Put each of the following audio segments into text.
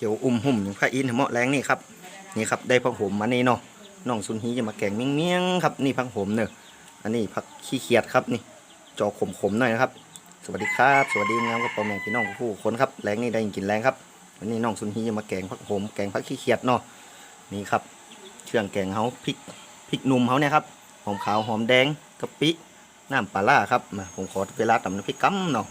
ขียวอุ่มหุ่มอย่างพระอินทร์เหมาะแรงนี่ครับนี่ครับได้ผักโหมมานี่เนาะน้องซุนฮีจะมาแกงเมี่ยงๆครับนี่ผักโหมเนอะอันนี้ผักขี้เขียดครับนี่จอขมๆหน่อยนะครับ สวัสดีครับ สวัสดีงามกับพ่อแม่พี่น้องผู้คนครับแรงนี่ได้กินแรงครับวันนี้น้องซุนฮีจะมาแกงผักโหมแกงผักขี้เขียดเนาะนี่ครับเครื่องแกงเขาพริกพริกหนุ่มเขาเนี่ยครับหอมขาวหอมแดงกะปิน้ำปลาล่าครับมาผมขอเวลาตำน้ำพริกกั๊มเนาะ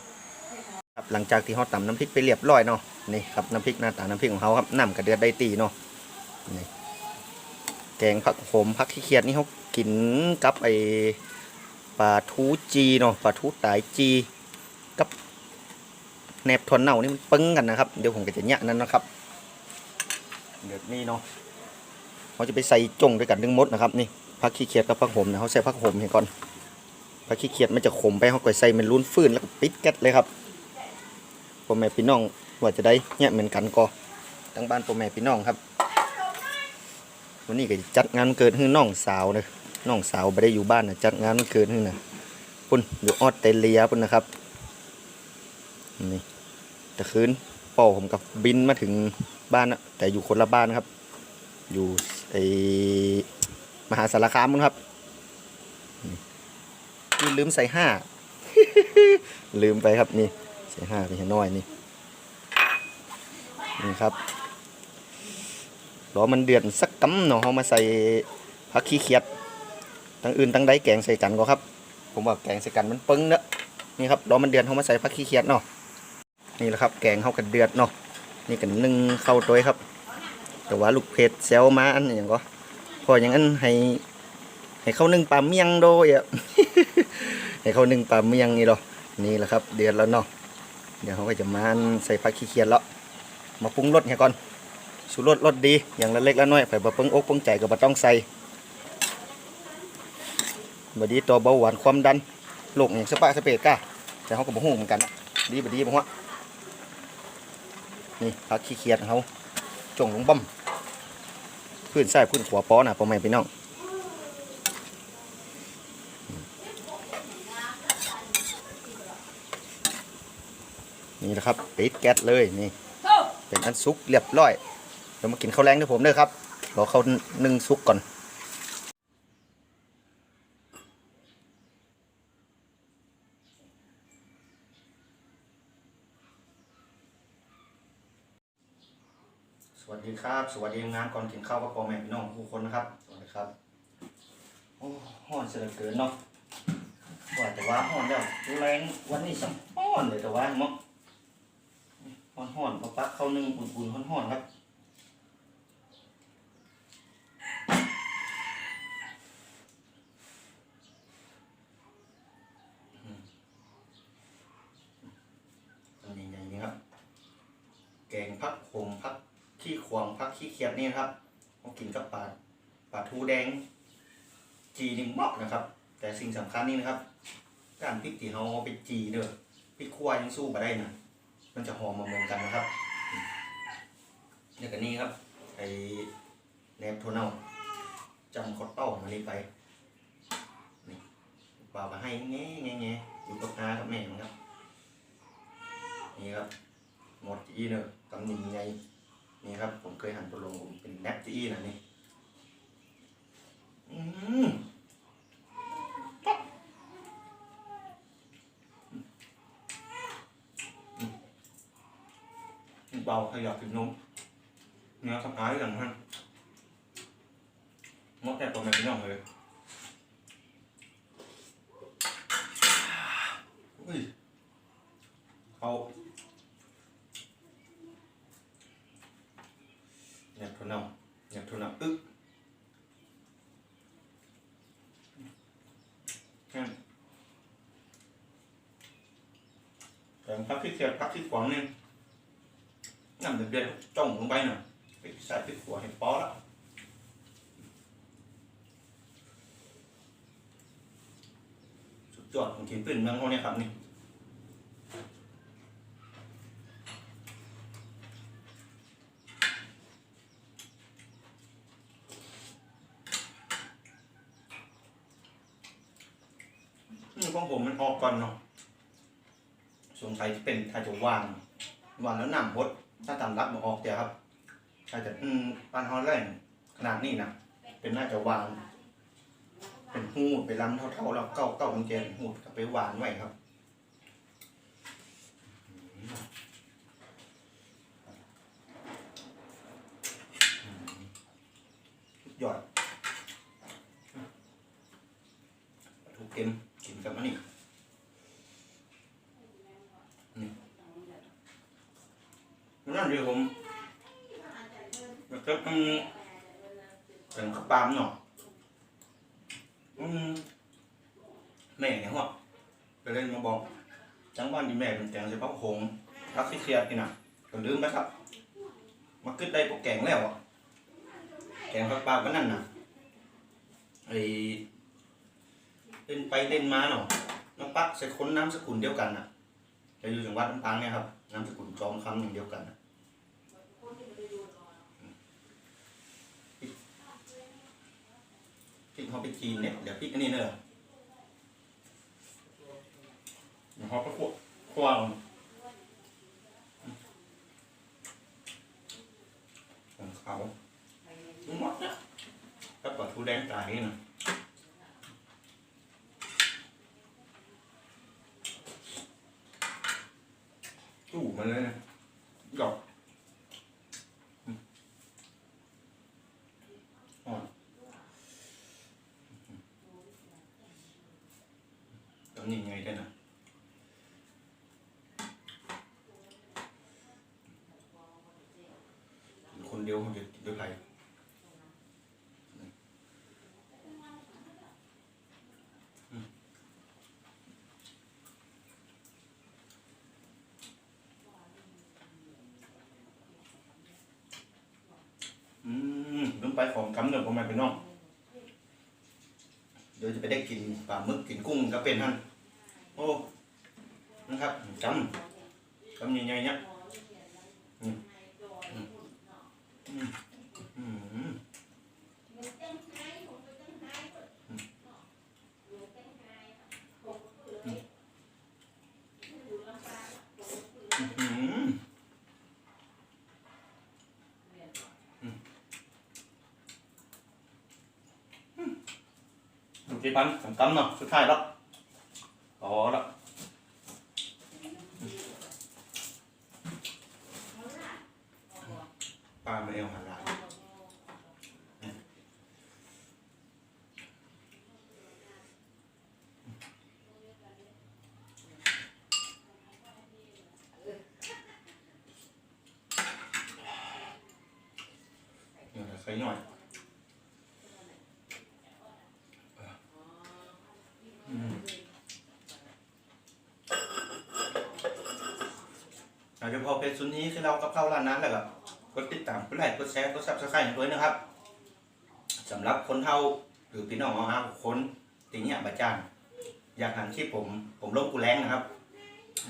ครับหลังจากที่เขาตำน้ำพริกไปเรียบร้อยเนาะ นี่ครับน้ำพริกหน้าตาน้ำพริกของเขาครับน้ำกระเดือดได้ตีเนาะนี่แกงผักโขมผักขี้เคียดนี่เขากินกับไอปลาทูจีเนาะปลาทูตายจีกับแหนบทวนเน่านี่มันปึ้งกันนะครับ เดี๋ยวผมก็จะแยะนั่นนะครับเดือดนี่เนาะเขาจะไปใส่จงด้วยกันทั้งหมดนะครับนี่ผักขี้เคียดกับผักโขมเนี่ยเขาใส่ผักโขมให้ก่อนผักขี้เคียดมันจะขมไปเขาก็ใส่เป็นรุ่นฟื้นแล้วก็ปิดแก๊สเลยครับ พ่อแม่พี่น้องว่าจะได้เนี่ยเหมือนกันก็ทั้งบ้านพ่อแม่พี่น้องครับ วันนี้ก็จัดงานวันเกิดให้น้องสาวเลยน้องสาวไม่ได้อยู่บ้านนะจัดงานวันเกิดให้นะปุ่นอยู่ออสเตรเลียปุ่นนะครับนี่แต่คืนป่อผมกับบินมาถึงบ้านนะแต่อยู่คนละบ้านครับ อยู่ไอมหาสารคามมั้งครับนี่ลืมใส่ห้าลืมไปครับนี่ ส่ห้าไปให้น้อยนี่นี่ครับรอมันเดือดสักกำเนาะเขามาใส่ผักขี้เขียดทั้งอื่นทั้งใดแกงใส่กันก็ครับ ผมว่าแกงใส่กันมันปึ้งเนอะนี่ครับรอมันเดือดเขามาใส่ผักขี้เขียดเนาะนี่แหละครับ แกงเขากันเดือดเนาะนี่กันนึ่งเข้าตัวครับ แต่ว่าลูกเพจเซลมาอันอย่างก็พออย่างนั้นให้ให้เขานึ่งปลาเมี่ยงโดยอะให้เขานึ่งปลาเมี่ยงนี่หรอนี่แหละครับ เดือดแล้วเนาะ เดี๋ยวเขาก็จะมาใส่ผักขี้เคียดแล้วมาปรุงรสให้ก่อนสูรสรสดีอย่างละเล็กละน้อยไปบะเปิงอกเปิงใจก็บ่ต้องใส่บดีตัวเบาหวานความดันโรคอย่างสปะสเปดก้าแต่เขาก็บ่ฮู้เหมือนกันนะดีบดีบ่ฮะนี่ผักขี้เคียดของเขาจงลงบ่มพื้นใส่พื้นขวาป้อนะพ่อแม่พี่น้อง นี่นะครับปิดแก๊สเลยนี่เป็นอันซุกเรียบร้อยเดี๋ยวมากินข้าวแรงด้วยผมเด้อครับรอเขานึ่งซุกก่อนสวัสดีครับ สวัสดีงานก่อนกินข้าวกับพ่อแม่พี่น้องทุกคนนะครับสวัสดีครับโอ้ห้อนเสียเหลือเกินเนาะว่าแต่ว่าห้อนแล้วแรงวันนี้สัมห้อนเลยแต่ว่าเนาะ ห่อนห่อนๆมาปักเข้านึ่งอุ่นๆห่อนห่อนๆครับอันนี้อย่างนี้ครับแกงพักขมพักขี้ควงพักขี้เคียดนี่นะครับเขากินกับปลาปลาทูแดง จีนี่เหมาะนะครับ แต่สิ่งสำคัญนี่นะครับ การพริกที่เขาเอาไปจีเด้อพริกขั่วยังสู้มาได้นะ มันจะหอมมาเหมือนกันนะครับเนี่ยกับนี่ครับไอแนบโทนเนลจำคอตเต้ามาเลยไปนี่ป่ามาให้แง่แง่แง่อยู่กับนากับแม่มันครับ นี่ครับหมดจีเนอะกำนิงไงนี่ครับ ผมเคยหันตัวลงผมเป็นแนบจีนะนี่ อืม เบาขยับถึงนมเนื้อสับอายอย่างนั้นงดแต่ตัวแม่พี่น้องเลยอุ้ยเขาอยากทุนเอาอยากทุนเอาอึ๊กแค่แต่พักที่เสียบพักที่ขวางนี่ nằm được điện trồng không bay nè cái sai cái của hình bó đó สุดยอดของทีมปืนเมืองเขาเนี่ยครับนี่นี่ของผมมันออกก่อนเนาะสงสัยจะเป็นถ้าจะวางวางแล้วน้ำพด ถ้าตามรักมาออกเดียวครับอาจจะอืมปานฮอลแลนด์ขนาดนี้นะเป็นน่าจะวาง เป็นหูดไปลำเท่าๆแล้วเก้าเก้าคอนเจนหูดก็ไปวางไว้ครับสุดยอดปลาทูเค็มกินกับอันนี้นี่นั่นเดี๋ยวผม แล้วก็อืมเป็นข้าวปามเนาะอืมแม่เนี่ยหัวก็เลยมาบอกจังบ้านที่แม่เป็นแกงใส่ผักโขงรักที่เครียดนี่นะก็ลืมไปครับมาขึ้นได้พวกแกงแล้วอะแกงผักปลาก็นั่นน่ะไอเล่นไปเล่นมาเนาะน้องปักใส่คนน้ำสกุลเดียวกันน่ะจะอยู่จังหวัดลำปางเนี่ยครับน้ำสกุลจอมคำอย่างเดียวกันนะ ริกเขาไปจีนเนี่ยเดี๋ยวพริกอันนี้เนอะเดี๋ยวเขาไปคั่วคั่วเอาของเขาหมดนะถ้าปลาทูแดงตายนี่นะจู่มันเลยนะดอกอืมอ่อน ต้องยังไงได้นะคนเดียวเขาจะกินด้วยใครอืมลืมไปของกำเนิดผมมาเป็นน้องเดี๋ยวจะไปได้กินปลาหมึกกินกุ้งก็เป็นท่าน โอ้นะครับจำจำยังไงเนี่ยอืมอืมอืมอืมอืมอืมดูที่ปันสำคัญเนาะสุดท้ายแล้ว อ๋อแล้วปลามาเอวหันหลังเดี๋ยวใส่หน่อยอืมอะเดี๋ยว พอเป็นซุนนี้คือเรากับเข้าร้านนั้นแหละครับกดติดตามกดไลค์กดแชร์กดซับสไครต์ด้วยนะครับสำหรับคนเท่าหรือพี่น้องเอาฮะคนตีเนี้ยบาจานอยากหันคลิปผมผมลงกูแรงนะครับ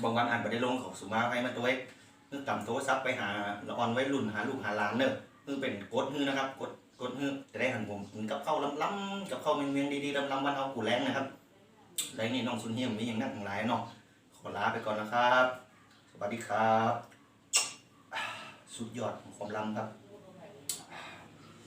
บางวันอ่านไปได้ลงของสุมาให้มาตัวเองนึกต่ำโทรศัพท์ไปหาละออนไว้รุ่นหาลูกหาหลานเนอะคือเป็นกดฮือนะครับกดกดฮือจะได้หันผมกินกับเข้าล้ำๆกับเข้าเมียงๆดีๆล้ำๆบ้านเอากูแรงนะครับและนี่น้องซุนเฮียมมีอย่างนั้นของหลายเนาะขอลาไปก่อนนะครับ วัสดีครับ สุดยอดของความลำครับ